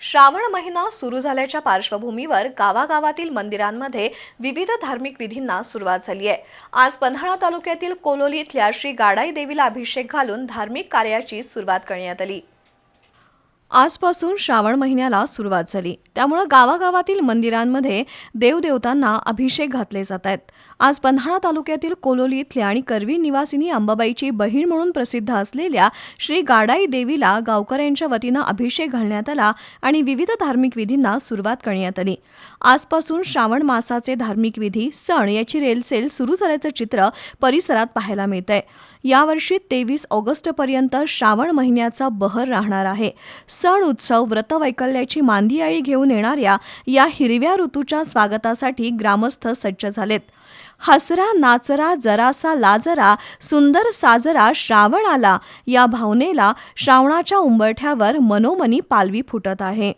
श्रावण महिना सुरू झाल्याच्या पार्श्वभूमीवर गावागावातील मंदिरांमध्ये विविध धार्मिक विधींना सुरुवात झाली आहे. आज पन्हाळा तालुक्यातील कोलोली इथल्या श्री गाडाई देवीला अभिषेक घालून धार्मिक कार्याची सुरुवात करण्यात आली. आजपासून श्रावण महिन्याला सुरुवात झाली. त्यामुळं गावागावातील मंदिरांमध्ये देवदेवतांना अभिषेक घातले जात आहेत. आज पन्हाळा तालुक्यातील कोलोली इथल्या आणि करवी निवासिनी अंबाबाईची बहीण म्हणून प्रसिद्ध असलेल्या श्री गाडाई देवीला गावकऱ्यांच्या वतीनं अभिषेक घालण्यात आला आणि विविध धार्मिक विधींना सुरुवात करण्यात आली. आजपासून श्रावण मासाचे धार्मिक विधी सण याची रेलसेल सुरू झाल्याचं चित्र परिसरात पाहायला मिळत आहे यावर्षी तेवीस ऑगस्टपर्यंत श्रावण महिन्याचा बहर राहणार आहे. सण उत्सव व्रतवैकल्याची मांदियाळी घेऊन येणाऱ्या या हिरव्या ऋतूच्या स्वागतासाठी ग्रामस्थ सज्ज झालेत. हसरा नाचरा जरासा लाजरा सुंदर साजरा श्रावण आला या भावनेला श्रावणाच्या उंबरठ्यावर मनोमनी पालवी फुटत आहे.